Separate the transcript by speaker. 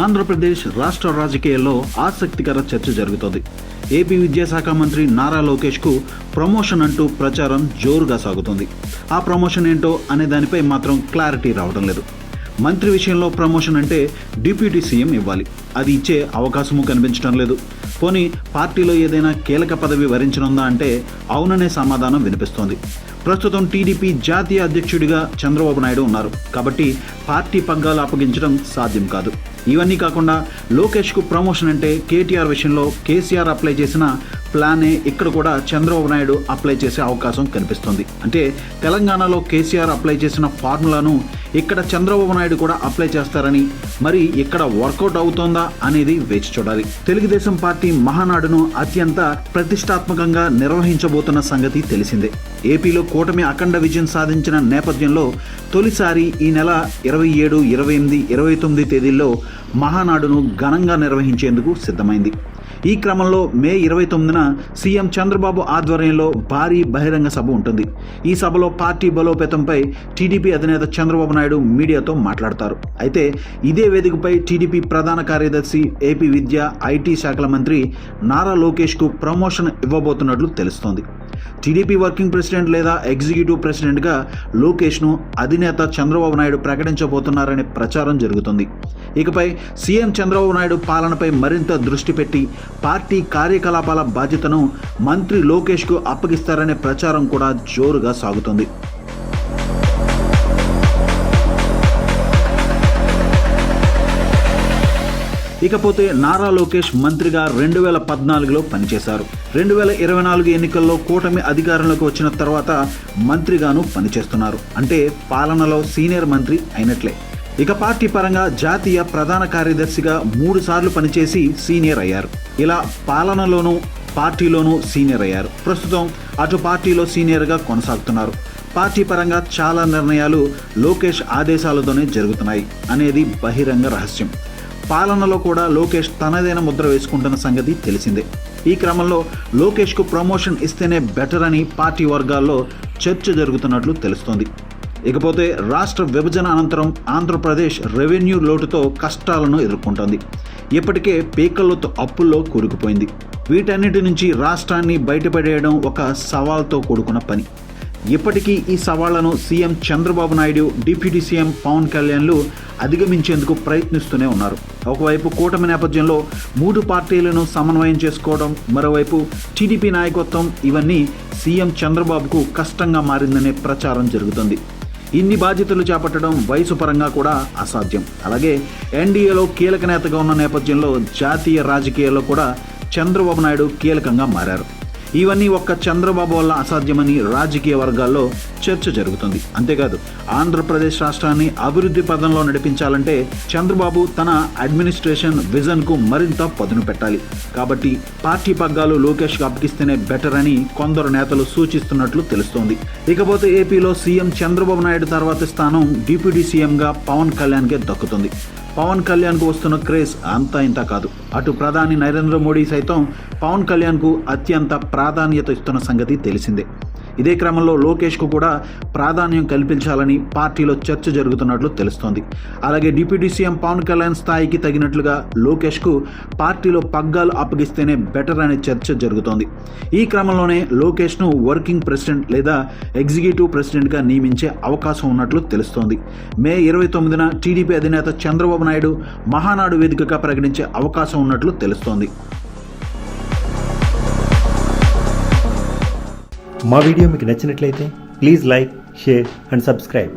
Speaker 1: ఆంధ్రప్రదేశ్ రాష్ట్ర రాజకీయాల్లో ఆసక్తికర చర్చ జరుగుతోంది. ఏపీ విద్యాశాఖ మంత్రి నారా లోకేష్కు ప్రమోషన్ అంటూ ప్రచారం జోరుగా సాగుతోంది. ఆ ప్రమోషన్ ఏంటో అనే దానిపై మాత్రం క్లారిటీ రావడం లేదు. మంత్రి విషయంలో ప్రమోషన్ అంటే డిప్యూటీ సీఎం ఇవ్వాలి. అది ఇచ్చే అవకాశము కనిపించడం లేదు. పోనీ పార్టీలో ఏదైనా కీలక పదవి వరించనుందా అంటే అవుననే సమాధానం వినిపిస్తోంది. ప్రస్తుతం టీడీపీ జాతీయ అధ్యక్షుడిగా చంద్రబాబు నాయుడు ఉన్నారు. కాబట్టి పార్టీ పగ్గాలు అప్పగించడం సాధ్యం కాదు. ఇవన్నీ కాకుండా లోకేష్కు ప్రమోషన్ అంటే కేటీఆర్ విషయంలో కేసీఆర్ అప్లై చేసిన ప్లానే ఇక్కడ కూడా చంద్రబాబు నాయుడు అప్లై చేసే అవకాశం కనిపిస్తుంది. అంటే తెలంగాణలో కేసీఆర్ అప్లై చేసిన ఫార్ములాను ఇక్కడ చంద్రబాబు నాయుడు కూడా అప్లై చేస్తారని మరి ఇక్కడ వర్కౌట్ అవుతోందా అనేది వేచి చూడాలి. తెలుగుదేశం పార్టీ మహానాడును అత్యంత ప్రతిష్టాత్మకంగా నిర్వహించబోతున్న సంగతి తెలిసిందే. ఏపీలో కూటమి అఖండ విజయం సాధించిన నేపథ్యంలో తొలిసారి ఈ నెల ఇరవై ఏడు ఇరవై ఎనిమిది ఇరవై తొమ్మిది తేదీల్లో మహానాడును ఘనంగా నిర్వహించేందుకు సిద్ధమైంది. ఈ క్రమంలో మే ఇరవై తొమ్మిదిన సీఎం చంద్రబాబు ఆధ్వర్యంలో భారీ బహిరంగ సభ ఉంటుంది. ఈ సభలో పార్టీ బలోపేతంపై టీడీపీ అధినేత చంద్రబాబు నాయుడు మీడియాతో మాట్లాడతారు. అయితే ఇదే వేదికపై టీడీపీ ప్రధాన కార్యదర్శి ఏపీ విద్య ఐటీ శాఖల మంత్రి నారా లోకేష్కు ప్రమోషన్ ఇవ్వబోతున్నట్లు తెలుస్తోంది. టీడీపీ వర్కింగ్ ప్రెసిడెంట్ లేదా ఎగ్జిక్యూటివ్ ప్రెసిడెంట్గా లోకేష్ను అధినేత చంద్రబాబు నాయుడు ప్రకటించబోతున్నారనే ప్రచారం జరుగుతుంది. ఇకపై సీఎం చంద్రబాబు నాయుడు పాలనపై మరింత దృష్టి పెట్టి పార్టీ కార్యకలాపాల బాధ్యతను మంత్రి లోకేష్కు అప్పగిస్తారనే ప్రచారం కూడా జోరుగా సాగుతుంది. ఇకపోతే నారా లోకేష్ మంత్రిగా రెండు వేల పద్నాలుగులో పనిచేశారు. రెండు వేల ఇరవై నాలుగు ఎన్నికల్లో కూటమి అధికారంలోకి వచ్చిన తర్వాత మంత్రిగాను పనిచేస్తున్నారు. అంటే పాలనలో సీనియర్ మంత్రి అయినట్లే. ఇక పార్టీ పరంగా జాతీయ ప్రధాన కార్యదర్శిగా మూడు సార్లు పనిచేసి సీనియర్ అయ్యారు. ఇలా పాలనలోనూ పార్టీలోనూ సీనియర్ అయ్యారు. ప్రస్తుతం అటు పార్టీలో సీనియర్గా కొనసాగుతున్నారు. పార్టీ పరంగా చాలా నిర్ణయాలు లోకేష్ ఆదేశాలతోనే జరుగుతున్నాయి అనేది బహిరంగ రహస్యం. పాలనలో కూడా లోకేష్ తనదైన ముద్ర వేసుకుంటున్న సంగతి తెలిసిందే. ఈ క్రమంలో లోకేష్కు ప్రమోషన్ ఇస్తేనే బెటర్ అని పార్టీ వర్గాల్లో చర్చ జరుగుతున్నట్లు తెలుస్తోంది. ఇకపోతే రాష్ట్ర విభజన అనంతరం ఆంధ్రప్రదేశ్ రెవెన్యూ లోటుతో కష్టాలను ఎదుర్కొంటోంది. ఇప్పటికే పీకల్లోతో అప్పుల్లో కూరుకుపోయింది. వీటన్నిటి నుంచి రాష్ట్రాన్ని బయటపడేయడం ఒక సవాల్తో కూడుకున్న పని. ఇప్పటికీ ఈ సవాళ్ళను CM Chandrababu Naidu deputy CM Pawan కళ్యాణ్లు అధిగమించేందుకు ప్రయత్నిస్తూనే ఉన్నారు. ఒకవైపు కూటమి నేపథ్యంలో మూడు పార్టీలను సమన్వయం చేసుకోవడం మరోవైపు టీడీపీ నాయకత్వం ఇవన్నీ సీఎం చంద్రబాబుకు కష్టంగా మారిందనే ప్రచారం జరుగుతుంది. ఇన్ని బాధ్యతలు చేపట్టడం వయసు పరంగా కూడా అసాధ్యం. అలాగే ఎన్డీఏలో కీలక నేతగా ఉన్న నేపథ్యంలో జాతీయ రాజకీయాల్లో కూడా చంద్రబాబు నాయుడు కీలకంగా మారారు. ఇవన్నీ ఒక్క చంద్రబాబు వల్ల అసాధ్యమని రాజకీయ వర్గాల్లో చర్చ జరుగుతుంది. అంతేకాదు ఆంధ్రప్రదేశ్ రాష్ట్రాన్ని అభివృద్ధి పదంలో నడిపించాలంటే చంద్రబాబు తన అడ్మినిస్ట్రేషన్ విజన్కు మరింత పదును పెట్టాలి. కాబట్టి పార్టీ పగ్గాలు లోకేష్కు అప్పగిస్తేనే బెటర్ అని కొందరు నేతలు సూచిస్తున్నట్లు తెలుస్తోంది. ఇకపోతే ఏపీలో సీఎం చంద్రబాబు నాయుడు తర్వాత స్థానం డిప్యూటీ సీఎంగా పవన్ కళ్యాణ్కే దక్కుతుంది. పవన్ కళ్యాణ్కు వస్తున్న క్రేజ్ అంతా ఇంత కాదు. అటు ప్రధాని నరేంద్ర మోడీ సైతం పవన్ కళ్యాణ్కు అత్యంత ప్రాధాన్యత ఇస్తున్న సంగతి తెలిసిందే. ఇదే క్రమంలో లోకేష్కు కూడా ప్రాధాన్యం కల్పించాలని పార్టీలో చర్చ జరుగుతున్నట్లు తెలుస్తోంది. అలాగే డిప్యూటీ సీఎం పవన్ కళ్యాణ్ స్థాయికి తగినట్లుగా లోకేష్కు పార్టీలో పగ్గాలు అప్పగిస్తేనే బెటర్ అనే చర్చ జరుగుతోంది. ఈ క్రమంలోనే లోకేష్ను వర్కింగ్ ప్రెసిడెంట్ లేదా ఎగ్జిక్యూటివ్ ప్రెసిడెంట్గా నియమించే అవకాశం ఉన్నట్లు తెలుస్తోంది. మే ఇరవై తొమ్మిదిన టీడీపీ అధినేత చంద్రబాబు చంద్రబాబు నాయుడు మహానాడు వేదికగా ప్రకటించే అవకాశం ఉన్నట్లు తెలుస్తోంది.
Speaker 2: మా వీడియో మీకు నచ్చినట్లయితే please like share and subscribe.